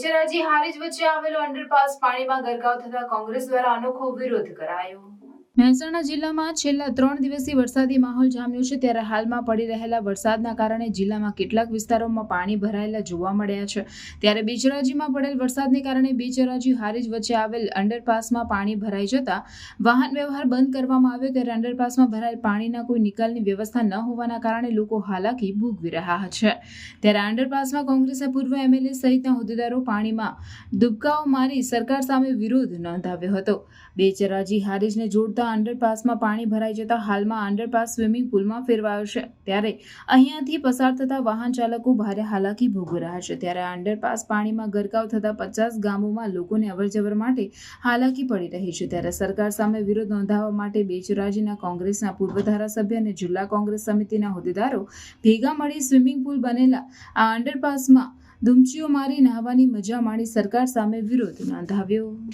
બેચરાજી હારીજ વચ્ચે આવેલો અંડરપાસ પાણીમાં ગરકાવ થતા કોંગ્રેસ દ્વારા અનોખો વિરોધ કરાયો. મહેસાણા જિલ્લામાં છેલ્લા ત્રણ દિવસથી વરસાદી માહોલ જામ્યો છે. ત્યારે હાલમાં પડી રહેલા વરસાદના કારણે જિલ્લામાં કેટલાક વિસ્તારોમાં પાણી ભરાયેલા જોવા મળ્યા છે. ત્યારે બેચરાજીમાં પડેલ વરસાદને કારણે બેચરાજી હારીજ વચ્ચે આવેલ અંડરપાસમાં પાણી ભરાઈ જતા વાહન વ્યવહાર બંધ કરવામાં આવ્યો. ત્યારે અંડરપાસમાં ભરાયેલ પાણીના કોઈ નિકાલની વ્યવસ્થા ન હોવાના કારણે લોકો હાલાકી ભોગવી રહ્યા છે. ત્યારે અંડરપાસમાં કોંગ્રેસના પૂર્વ એમએલએ સહિતના હોદ્દેદારો પાણીમાં દુબકાઓ મારી સરકાર સામે વિરોધ નોંધાવ્યો હતો. બેચરાજી હારીજને જોડતા અંડરપાસમાં પાણી ભરાઈ જતા હાલમાં અંડરપાસ સ્વિમિંગ પુલમાં ફેરવાયો છે. ત્યારે અહીંયાથી પસાર થતા વાહન ચાલકો ભારે હાલાકી ભોગવી રહ્યા છે. ત્યારે અંડરપાસ પાણીમાં ગરકાવ થતા પચાસ ગામોમાં લોકોને અવરજવર માટે હાલાકી પડી રહી છે. ત્યારે સરકાર સામે વિરોધ નોંધાવવા માટે બેચરાજીના કોંગ્રેસના પૂર્વ ધારાસભ્ય અને જિલ્લા કોંગ્રેસ સમિતિના હોદ્દેદારો ભેગા મળી સ્વિમિંગ પુલ બનેલા આ અંડરપાસમાં ધૂમચીઓ મારી નહાવાની મજા માણી સરકાર સામે વિરોધ નોંધાવ્યો.